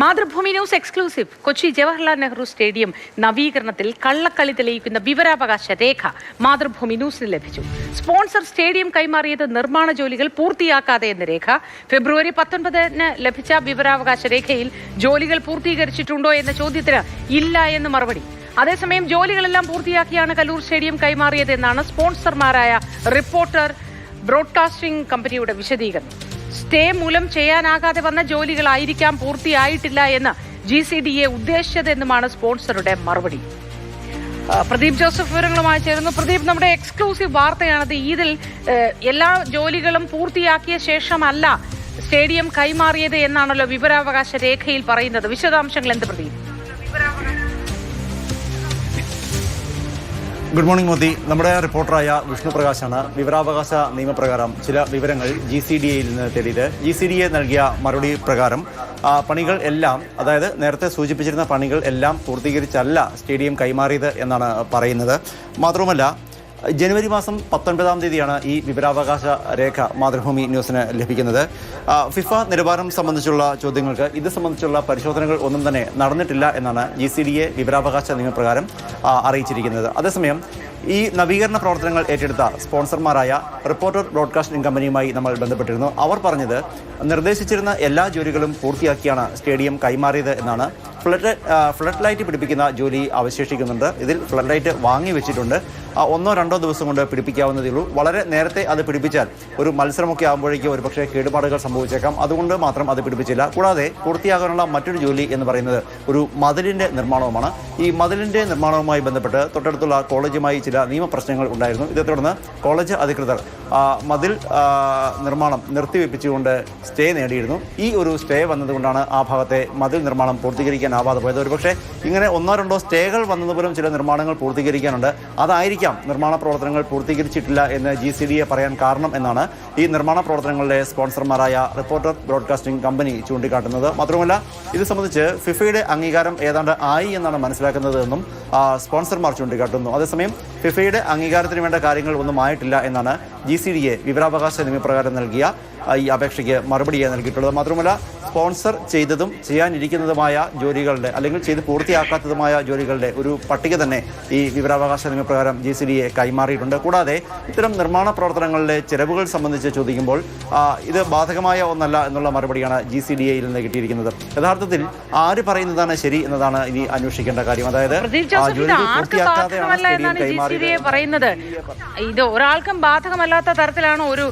Mathrubhumi news exclusive. Kochi Jawaharlal Nehru stadium നവീകരണത്തിൽ കള്ളക്കളി തെളിയിക്കുന്ന വിവരാവകാശ രേഖ മാതൃഭൂമി ന്യൂസിന് ലഭിച്ചു. സ്പോൺസർ സ്റ്റേഡിയം കൈമാറിയത് നിർമ്മാണ ജോലികൾ പൂർത്തിയാക്കാതെ എന്ന രേഖ. ഫെബ്രുവരി പത്തൊൻപതിന് ലഭിച്ച വിവരാവകാശ രേഖയിൽ ജോലികൾ പൂർത്തീകരിച്ചിട്ടുണ്ടോ എന്ന ചോദ്യത്തിന് ഇല്ല എന്ന് മറുപടി. അതേസമയം ജോലികളെല്ലാം പൂർത്തിയാക്കിയാണ് കലൂർ സ്റ്റേഡിയം കൈമാറിയതെന്നാണ് സ്പോൺസർമാരായ റിപ്പോർട്ടർ ബ്രോഡ്കാസ്റ്റിംഗ് കമ്പനിയുടെ വിശദീകരണം. സ്റ്റേ മൂലം ചെയ്യാനാകാതെ വന്ന ജോലികളായിരിക്കാം പൂർത്തിയായിട്ടില്ല എന്ന് ജി സി ഡി എ ഉദ്ദേശിച്ചതെന്നുമാണ് സ്പോൺസറുടെ മറുപടി. പ്രദീപ് ജോസഫ് വിവരങ്ങളുമായി ചേരുന്നു. പ്രദീപ് നമ്മുടെ എക്സ്ക്ലൂസീവ് വാർത്തയാണത്. ഇതിൽ എല്ലാ ജോലികളും പൂർത്തിയാക്കിയ ശേഷമല്ല സ്റ്റേഡിയം കൈമാറിയത് എന്നാണല്ലോ വിവരാവകാശ രേഖയിൽ പറയുന്നത്. വിശദാംശങ്ങൾ എന്ത് പ്രദീപ്? ഗുഡ് മോർണിംഗ് മോദി നമ്മുടെ റിപ്പോർട്ടറായ വിഷ്ണു പ്രകാശാണ് വിവരാവകാശ നിയമപ്രകാരം ചില വിവരങ്ങൾ ജി സി ഡി എയിൽ നിന്ന് തേടിയത്. ജി സി ഡി എ നൽകിയ മറുപടി പ്രകാരം പണികൾ എല്ലാം അതായത് നേരത്തെ സൂചിപ്പിച്ചിരുന്ന പണികൾ എല്ലാം പൂർത്തീകരിച്ചല്ല സ്റ്റേഡിയം കൈമാറിയത് എന്നാണ് പറയുന്നത്. മാത്രവുമല്ല ജനുവരി മാസം പത്തൊൻപതാം തീയതിയാണ് ഈ വിവരാവകാശ രേഖ മാതൃഭൂമി ന്യൂസിന് ലഭിക്കുന്നത്. ഫിഫ നിലവാരം സംബന്ധിച്ചുള്ള ചോദ്യങ്ങൾക്ക് ഇത് സംബന്ധിച്ചുള്ള പരിശോധനകൾ ഒന്നും തന്നെ നടന്നിട്ടില്ല എന്നാണ് ജി സി ഡി എ വിവരാവകാശ നിയമപ്രകാരം അറിയിച്ചിരിക്കുന്നത്. അതേസമയം ഈ നവീകരണ പ്രവർത്തനങ്ങൾ ഏറ്റെടുത്ത സ്പോൺസർമാരായ റിപ്പോർട്ടർ ബ്രോഡ്കാസ്റ്റിംഗ് കമ്പനിയുമായി നമ്മൾ ബന്ധപ്പെട്ടിരുന്നു. അവർ പറഞ്ഞത് നിർദ്ദേശിച്ചിരുന്ന എല്ലാ ജോലികളും പൂർത്തിയാക്കിയാണ് സ്റ്റേഡിയം കൈമാറിയത് എന്നാണ്. ഫ്ലഡ് ഫ്ലഡ് ലൈറ്റ് പിടിപ്പിക്കുന്ന ജോലി അവശേഷിക്കുന്നുണ്ട്. ഇതിൽ ഫ്ലഡ് ലൈറ്റ് വാങ്ങി വെച്ചിട്ടുണ്ട്. ഒന്നോ രണ്ടോ ദിവസം കൊണ്ട് പിടിപ്പിക്കാവുന്നതേ ഉള്ളൂ. വളരെ നേരത്തെ അത് പിടിപ്പിച്ചാൽ ഒരു മത്സരമൊക്കെ ആകുമ്പോഴേക്കും ഒരു പക്ഷേ കേടുപാടുകൾ സംഭവിച്ചേക്കാം. അതുകൊണ്ട് മാത്രം അത് പിടിപ്പിച്ചില്ല. കൂടാതെ പൂർത്തിയാകാനുള്ള മറ്റൊരു ജോലി എന്ന് പറയുന്നത് ഒരു മതിലിന്റെ നിർമ്മാണവുമാണ്. ഈ മതിലിന്റെ നിർമ്മാണവുമായി ബന്ധപ്പെട്ട് തൊട്ടടുത്തുള്ള കോളേജുമായി ചില നിയമപ്രശ്നങ്ങൾ ഉണ്ടായിരുന്നു. ഇതേ തുടർന്ന് കോളേജ് അധികൃതർ മതിൽ നിർമ്മാണം നിർത്തിവെപ്പിച്ചുകൊണ്ട് സ്റ്റേ നേടിയിരുന്നു. ഈ ഒരു സ്റ്റേ വന്നതുകൊണ്ടാണ് ആ ഭാഗത്തെ മതിൽ നിർമ്മാണം പൂർത്തീകരിക്കാനാവാതെ പോയത്. ഒരുപക്ഷെ ഇങ്ങനെ ഒന്നോ രണ്ടോ സ്റ്റേകൾ വന്നതുപോലും ചില നിർമ്മാണങ്ങൾ പൂർത്തീകരിക്കാനുണ്ട്. അതായിരിക്കാം നിർമ്മാണ പ്രവർത്തനങ്ങൾ പൂർത്തീകരിച്ചിട്ടില്ല എന്ന് ജി സി ഡി എ പറയാൻ കാരണം എന്നാണ് ഈ നിർമ്മാണ പ്രവർത്തനങ്ങളുടെ സ്പോൺസർമാരായ റിപ്പോർട്ടർ ബ്രോഡ്കാസ്റ്റിംഗ് കമ്പനി ചൂണ്ടിക്കാട്ടുന്നത്. മാത്രമല്ല ഇത് സംബന്ധിച്ച് ഫിഫയുടെ അംഗീകാരം ഏതാണ്ട് ആയി എന്നാണ് മനസ്സിലാക്കുന്നത് എന്നും സ്പോൺസർമാർ ചൂണ്ടിക്കാട്ടുന്നു. അതേസമയം ഫിഫയുടെ അംഗീകാരത്തിന് വേണ്ട കാര്യങ്ങൾ ഒന്നും ആയിട്ടില്ല എന്നാണ് ജി സി ഡി എ വിവരാവകാശ നിയമപ്രകാരം നൽകിയ ഈ അപേക്ഷയ്ക്ക് മറുപടിയായി നൽകിയിട്ടുള്ളത്. മാത്രമല്ല സ്പോൺസർ ചെയ്തതും ചെയ്യാനിരിക്കുന്നതുമായ ജോലികളുടെ അല്ലെങ്കിൽ ചെയ്ത് പൂർത്തിയാക്കാത്തതുമായ ജോലികളുടെ ഒരു പട്ടിക തന്നെ ഈ വിവരാവകാശ നിയമപ്രകാരം ജി സി ഡി എ കൈമാറിയിട്ടുണ്ട്. കൂടാതെ ഇത്തരം നിർമ്മാണ പ്രവർത്തനങ്ങളിലെ ചെലവുകൾ സംബന്ധിച്ച് ചോദിക്കുമ്പോൾ ഇത് ബാധകമായ ഒന്നല്ല എന്നുള്ള മറുപടിയാണ് ജി സി ഡി എയിൽ നിന്ന് കിട്ടിയിരിക്കുന്നത്. യഥാർത്ഥത്തിൽ ആര് പറയുന്നതാണ് ശരി എന്നതാണ് ഇനി അന്വേഷിക്കേണ്ട കാര്യം. അതായത് പറയുന്നത്. ഇത് ഒരാൾക്കും ബാധകമല്ലാത്ത തരത്തിലാണ് ഒരു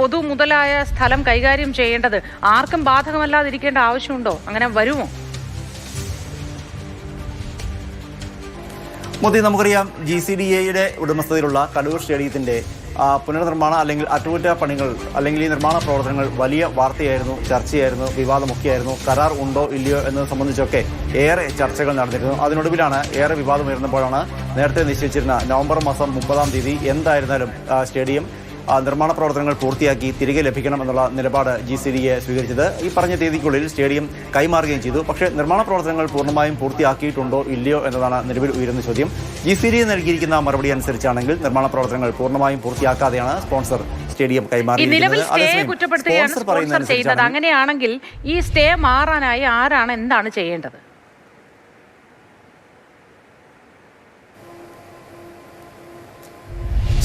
പൊതു മുതലായ സ്ഥലം കൈകാര്യം ചെയ്യേണ്ടത്. ആർക്കും ബാധകമല്ലാതിരിക്കേണ്ട ആവശ്യമുണ്ടോ? അങ്ങനെ വരുമോ? മോദി നമുക്കറിയാം ജി സി ഡി എയുടെ ഉടമസ്ഥതയിലുള്ള കടൂർ സ്റ്റേഡിയത്തിന്റെ പുനർനിർമ്മാണ അല്ലെങ്കിൽ അറ്റകുറ്റപ്പണികൾ അല്ലെങ്കിൽ ഈ നിർമ്മാണ പ്രവർത്തനങ്ങൾ വലിയ വാർത്തയായിരുന്നു ചർച്ചയായിരുന്നു വിവാദമൊക്കെയായിരുന്നു. കരാർ ഉണ്ടോ ഇല്ലയോ എന്നത് സംബന്ധിച്ചൊക്കെ ഏറെ ചർച്ചകൾ നടന്നിരുന്നു. അതിനൊടുവിലാണ് ഏറെ വിവാദം ഉയർന്നപ്പോഴാണ് നേരത്തെ നിശ്ചയിച്ചിരുന്ന നവംബർ മാസം മുപ്പതാം തീയതി എന്തായിരുന്നാലും സ്റ്റേഡിയം നിർമ്മാണ പ്രവർത്തനങ്ങൾ പൂർത്തിയാക്കി തിരികെ ലഭിക്കണമെന്നുള്ള നിലപാട് ജി സി ഡി എ സ്വീകരിച്ചത്. ഈ പറഞ്ഞ തീയതിക്കുള്ളിൽ സ്റ്റേഡിയം കൈമാറുകയും ചെയ്തു. പക്ഷേ നിർമ്മാണ പ്രവർത്തനങ്ങൾ പൂർണമായും പൂർത്തിയാക്കിയിട്ടുണ്ടോ ഇല്ലയോ എന്നതാണ് നിലവിൽ ഉയരുന്ന ചോദ്യം. ജി സി ഡി എ നൽകിയിരിക്കുന്ന മറുപടി അനുസരിച്ചാണെങ്കിൽ നിർമ്മാണ പ്രവർത്തനങ്ങൾ പൂർണമായും പൂർത്തിയാക്കാതെയാണ് സ്പോൺസർ സ്റ്റേഡിയം പറയുന്നതനുസരിച്ചാണ് അങ്ങനെയാണെങ്കിൽ ഈ സ്റ്റേ മാറാനായി ആരാണ് എന്താണ് ചെയ്യേണ്ടത്?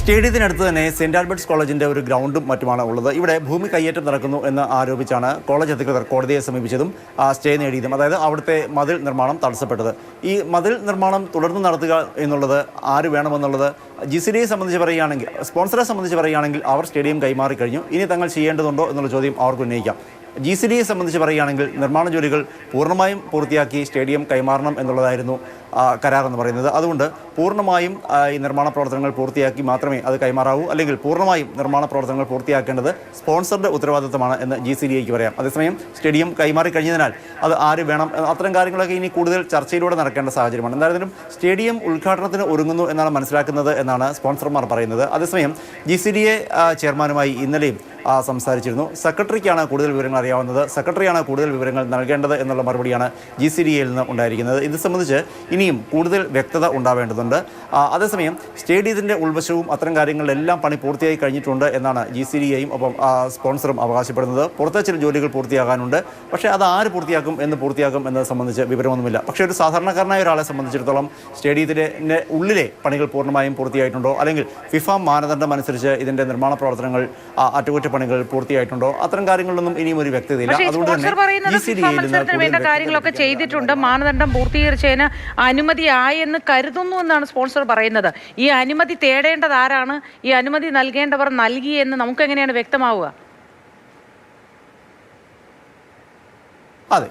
സ്റ്റേഡിയത്തിനടുത്ത് തന്നെ സെന്റ് ആൽബർട്ട്സ് കോളേജിന്റെ ഒരു ഗ്രൗണ്ടും മറ്റുമാണ് ഉള്ളത്. ഇവിടെ ഭൂമി കയ്യേറ്റം നടക്കുന്നു എന്ന് ആരോപിച്ചാണ് കോളേജ് അധികൃതർ കോടതിയെ സമീപിച്ചതും ആ സ്റ്റേ നേടിയതും അതായത് അവിടുത്തെ മതിൽ നിർമ്മാണം തടസ്സപ്പെട്ടത്. ഈ മതിൽ നിർമ്മാണം തുടർന്ന് നടത്തുക എന്നുള്ളത് ആര് വേണമെന്നുള്ളത് ജി സി ഡിയെ സംബന്ധിച്ച് പറയുകയാണെങ്കിൽ സ്പോൺസറെ സംബന്ധിച്ച് പറയുകയാണെങ്കിൽ അവർ സ്റ്റേഡിയം കൈമാറി കഴിഞ്ഞു. ഇനി തങ്ങൾ ചെയ്യേണ്ടതുണ്ടോ എന്നുള്ള ചോദ്യം അവർക്ക് ഉന്നയിക്കാം. ജി സി ഡിയെ സംബന്ധിച്ച് പറയുകയാണെങ്കിൽ നിർമ്മാണ ജോലികൾ പൂർണമായും പൂർത്തിയാക്കി സ്റ്റേഡിയം കൈമാറണം എന്നുള്ളതായിരുന്നു കരാർ എന്ന് പറയുന്നത്. അതുകൊണ്ട് പൂർണമായും ഈ നിർമ്മാണ പ്രവർത്തനങ്ങൾ പൂർത്തിയാക്കി മാത്രമേ അത് കൈമാറാവൂ. അല്ലെങ്കിൽ പൂർണമായും നിർമ്മാണ പ്രവർത്തനങ്ങൾ പൂർത്തിയാക്കേണ്ടത് സ്പോൺസറുടെ ഉത്തരവാദിത്തമാണ് എന്ന് ജി സി ഡി പറയാം. അതേസമയം സ്റ്റേഡിയം കൈമാറി കഴിഞ്ഞതിനാൽ അത് ആര് വേണം അത്തരം കാര്യങ്ങളൊക്കെ ഇനി കൂടുതൽ ചർച്ചയിലൂടെ നടക്കേണ്ട സാഹചര്യമാണ്. എന്തായാലും സ്റ്റേഡിയം ഉദ്ഘാടനത്തിന് ഒരുങ്ങുന്നു എന്നാണ് മനസ്സിലാക്കുന്നത് എന്നാണ് സ്പോൺസർമാർ പറയുന്നത്. അതേസമയം ജി സി ഡി എ ചെയർമാനുമായി ഇന്നലെയും സംസാരിച്ചിരുന്നു. സെക്രട്ടറിക്കാണ് കൂടുതൽ വിവരങ്ങൾ അറിയാവുന്നത്. സെക്രട്ടറിയാണ് കൂടുതൽ വിവരങ്ങൾ നൽകേണ്ടത് എന്നുള്ള മറുപടിയാണ് ജി സി ഡി എയിൽ നിന്ന് ഉണ്ടായിരിക്കുന്നത്. ഇത് സംബന്ധിച്ച് ഇനിയും കൂടുതൽ വ്യക്തത ഉണ്ടാവേണ്ടതുണ്ട്. അതേസമയം സ്റ്റേഡിയത്തിന്റെ ഉൾവശവും അത്തരം കാര്യങ്ങളിലെല്ലാം പണി പൂർത്തിയായി കഴിഞ്ഞിട്ടുണ്ട് എന്നാണ് ജി സി ഡി എയും ഒപ്പം സ്പോൺസറും അവകാശപ്പെടുന്നത്. പുറത്തെ ചില ജോലികൾ പൂർത്തിയാകാനുണ്ട്. പക്ഷേ അത് ആര് പൂർത്തിയാക്കും എന്ന് പൂർത്തിയാക്കും എന്നത് സംബന്ധിച്ച് വിവരമൊന്നുമില്ല. പക്ഷേ ഒരു സാധാരണക്കാരനായ ഒരാളെ സംബന്ധിച്ചിടത്തോളം സ്റ്റേഡിയത്തിന്റെ ഉള്ളിലെ പണികൾ പൂർണമായും പൂർത്തിയായിട്ടുണ്ടോ? അല്ലെങ്കിൽ ഫിഫ മാനദണ്ഡം അനുസരിച്ച് ഇതിന്റെ നിർമ്മാണ പ്രവർത്തനങ്ങൾ അറ്റകുറ്റപ്പണികൾ പൂർത്തിയായിട്ടുണ്ടോ? അത്തരം കാര്യങ്ങളിലൊന്നും ഇനിയും ഒരു വ്യക്തതയില്ല. ഇല്ല അതുകൊണ്ട് തന്നെ വേണ്ട കാര്യങ്ങളൊക്കെ ചെയ്തിട്ടുണ്ട്. മാനദണ്ഡം പൂർത്തീകരിച്ചതിന് അനുമതിയായെന്ന് കരുതുന്നു എന്നാണ് സ്പോൺസർ പറയുന്നത്. ഈ അനുമതി തേടേണ്ടത് ആരാണ്? ഈ അനുമതി നൽകേണ്ടവർ നൽകിയെന്ന് എന്ന് നമുക്ക് എങ്ങനെയാണ് വ്യക്തമാവുക? അതെ.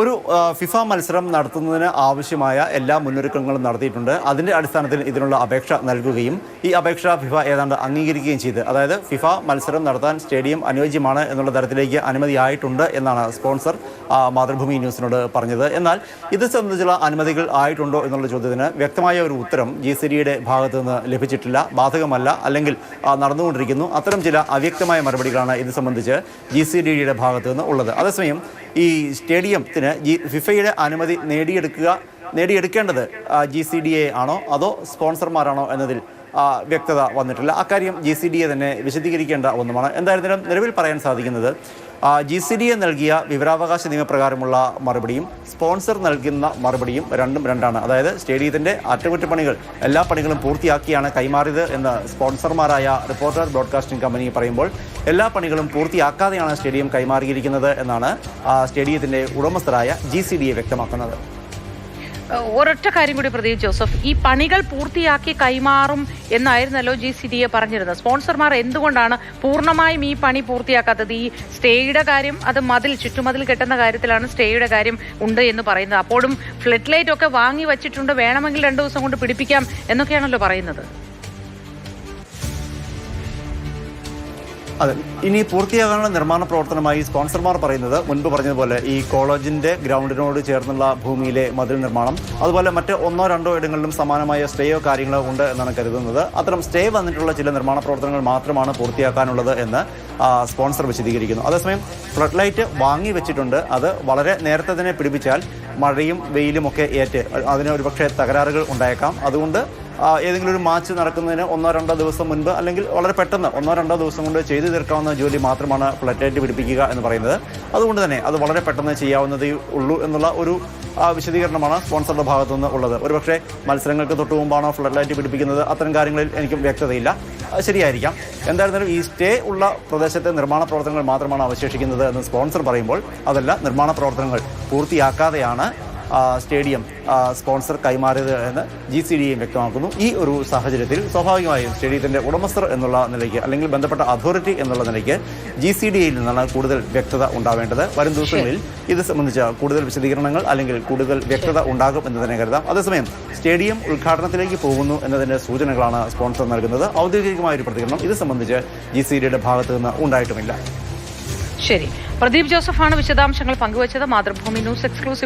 ഒരു ഫിഫ മത്സരം നടത്തുന്നതിന് ആവശ്യമായ എല്ലാ മുന്നൊരുക്കങ്ങളും നടത്തിയിട്ടുണ്ട്. അതിന്റെ അടിസ്ഥാനത്തിൽ ഇതിനുള്ള അപേക്ഷ നൽകുകയും ഈ അപേക്ഷ ഫിഫ ഏതാണ്ട് അംഗീകരിക്കുകയും ചെയ്ത് അതായത് ഫിഫ മത്സരം നടത്താൻ സ്റ്റേഡിയം അനുയോജ്യമാണ് എന്നുള്ള തരത്തിലേക്ക് അനുമതിയായിട്ടുണ്ട് എന്നാണ് സ്പോൺസർ മാതൃഭൂമി ന്യൂസിനോട് പറഞ്ഞത്. എന്നാൽ ഇത് സംബന്ധിച്ചുള്ള അനുമതികൾ ആയിട്ടുണ്ടോ എന്നുള്ള ചോദ്യത്തിന് വ്യക്തമായ ഒരു ഉത്തരം ജി സി ഭാഗത്തു നിന്ന് ലഭിച്ചിട്ടില്ല. ബാധകമല്ല. അല്ലെങ്കിൽ നടന്നുകൊണ്ടിരിക്കുന്നു. അത്തരം ചില അവ്യക്തമായ മറുപടികളാണ് ഇത് സംബന്ധിച്ച് ജി സി ഡിയുടെ ഭാഗത്ത് നിന്ന് ഉള്ളത്. അതേസമയം ഈ സ്റ്റേഡിയത്തിന് ജി ഫിഫയുടെ അനുമതി നേടിയെടുക്കുക നേടിയെടുക്കേണ്ടത് ജി സി ഡി എ ആണോ? അതോ സ്പോൺസർമാരാണോ എന്നതിൽ വ്യക്തത വന്നിട്ടില്ല. അക്കാര്യം ജി സി ഡി എ തന്നെ വിശദീകരിക്കേണ്ട ഒന്നുമാണ്. എന്തായിരുന്നാലും നിലവിൽ പറയാൻ സാധിക്കുന്നത് ജി സി ഡി എ നൽകിയ വിവരാവകാശ നിയമപ്രകാരമുള്ള മറുപടിയും സ്പോൺസർ നൽകുന്ന മറുപടിയും രണ്ടും രണ്ടാണ്. അതായത് സ്റ്റേഡിയത്തിന്റെ അറ്റകുറ്റപ്പണികൾ എല്ലാ പണികളും പൂർത്തിയാക്കിയാണ് കൈമാറിയത് എന്ന് സ്പോൺസർമാരായ റിപ്പോർട്ടർ ബ്രോഡ്കാസ്റ്റിംഗ് കമ്പനി പറയുമ്പോൾ എല്ലാ പണികളും പൂർത്തിയാക്കാതെയാണ് സ്റ്റേഡിയം കൈമാറിയിരിക്കുന്നത് എന്നാണ് സ്റ്റേഡിയത്തിന്റെ ഉടമസ്ഥരായ ജി സി ഡി എ വ്യക്തമാക്കുന്നത്. ഒരൊറ്റ കാര്യം കൂടി പ്രദീപ് ജോസഫ് ഈ പണികൾ പൂർത്തിയാക്കി കൈമാറും എന്നായിരുന്നല്ലോ ജി സി ഡി എ പറഞ്ഞിരുന്നത്. സ്പോൺസർമാർ എന്തുകൊണ്ടാണ് പൂർണമായും ഈ പണി പൂർത്തിയാക്കാത്തത്? ഈ സ്റ്റേയുടെ കാര്യം അത് മതിൽ ചുറ്റുമതിൽ കെട്ടുന്ന കാര്യത്തിലാണ് സ്റ്റേയുടെ കാര്യം ഉണ്ട് എന്ന് പറയുന്നത്. അപ്പോഴും ഫ്ലഡ് ലൈറ്റ് ഒക്കെ വാങ്ങി വെച്ചിട്ടുണ്ട്. വേണമെങ്കിൽ രണ്ടു ദിവസം കൊണ്ട് പിടിപ്പിക്കാം എന്നൊക്കെയാണല്ലോ പറയുന്നത്. അതെ. ഇനി പൂർത്തിയാകാനുള്ള നിർമ്മാണ പ്രവർത്തനമായി സ്പോൺസർമാർ പറയുന്നത് മുൻപ് പറഞ്ഞതുപോലെ ഈ കോളേജിന്റെ ഗ്രൗണ്ടിനോട് ചേർന്നുള്ള ഭൂമിയിലെ മതിൽ നിർമ്മാണം അതുപോലെ മറ്റ് ഒന്നോ രണ്ടോ ഇടങ്ങളിലും സമാനമായ സ്റ്റേയോ കാര്യങ്ങളോ ഉണ്ട് എന്നാണ് കരുതുന്നത്. അത്തരം സ്റ്റേ വന്നിട്ടുള്ള ചില നിർമ്മാണ പ്രവർത്തനങ്ങൾ മാത്രമാണ് പൂർത്തിയാക്കാനുള്ളത് എന്ന് സ്പോൺസർ വിശദീകരിക്കുന്നു. അതേസമയം ഫ്ലഡ് ലൈറ്റ് വാങ്ങി വെച്ചിട്ടുണ്ട്. അത് വളരെ നേരത്തെ തന്നെ പിടിപ്പിച്ചാൽ മഴയും വെയിലും ഒക്കെ ഏറ്റ് അതിന് ഒരുപക്ഷെ തകരാറുകൾ ഉണ്ടായേക്കാം. അതുകൊണ്ട് ഏതെങ്കിലും ഒരു മാച്ച് നടക്കുന്നതിന് ഒന്നോ രണ്ടോ ദിവസം മുൻപ് അല്ലെങ്കിൽ വളരെ പെട്ടെന്ന് ഒന്നോ രണ്ടോ ദിവസം കൊണ്ട് ചെയ്തു തീർക്കാവുന്ന ജോലി മാത്രമാണ് ഫ്ലറ്റായിട്ട് പിടിപ്പിക്കുക എന്ന് പറയുന്നത്. അതുകൊണ്ട് തന്നെ അത് വളരെ പെട്ടെന്ന് ചെയ്യാവുന്നതേ ഉള്ളൂ എന്നുള്ള ഒരു വിശദീകരണമാണ് സ്പോൺസറുടെ ഭാഗത്തു നിന്ന് ഉള്ളത്. ഒരുപക്ഷെ മത്സരങ്ങൾക്ക് തൊട്ട് മുമ്പാണോ ഫ്ലഡ് ലൈറ്റ് പിടിപ്പിക്കുന്നത്? അത്തരം കാര്യങ്ങളിൽ എനിക്കും വ്യക്തതയില്ല. ശരിയായിരിക്കാം. എന്തായിരുന്നാലും ഈ സ്റ്റേ ഉള്ള പ്രദേശത്തെ നിർമ്മാണ പ്രവർത്തനങ്ങൾ മാത്രമാണ് അവശേഷിക്കുന്നത് എന്ന് സ്പോൺസർ പറയുമ്പോൾ അതല്ല നിർമ്മാണ പ്രവർത്തനങ്ങൾ പൂർത്തിയാക്കാതെയാണ് സ്റ്റേഡിയം സ്പോൺസർ കൈമാറിയത് എന്ന് ജി സി ഡി എം വ്യക്തമാക്കുന്നു. ഈ ഒരു സാഹചര്യത്തിൽ സ്വാഭാവികമായും സ്റ്റേഡിയത്തിന്റെ ഉടമസ്ഥർ എന്നുള്ള നിലയ്ക്ക് അല്ലെങ്കിൽ ബന്ധപ്പെട്ട അതോറിറ്റി എന്നുള്ള നിലയ്ക്ക് ജി സി ഡി എയിൽ നിന്നാണ് കൂടുതൽ വ്യക്തത ഉണ്ടാവേണ്ടത്. വരും ദിവസങ്ങളിൽ ഇത് സംബന്ധിച്ച കൂടുതൽ വിശദീകരണങ്ങൾ അല്ലെങ്കിൽ കൂടുതൽ വ്യക്തത ഉണ്ടാകും എന്ന് തന്നെ കരുതാം. അതേസമയം സ്റ്റേഡിയം ഉദ്ഘാടനത്തിലേക്ക് പോകുന്നു എന്നതിന്റെ സൂചനകളാണ് സ്പോൺസർ നൽകുന്നത്. ഔദ്യോഗികമായ ഒരു പ്രതികരണം ഇത് സംബന്ധിച്ച് ജി സി ഡിയുടെ ഭാഗത്തു നിന്ന് ഉണ്ടായിട്ടുമില്ല. ശരി. പ്രദീപ് ജോസഫാണ് വിശദാംശങ്ങൾ പങ്കുവച്ചത്. Mathrubhumi news exclusive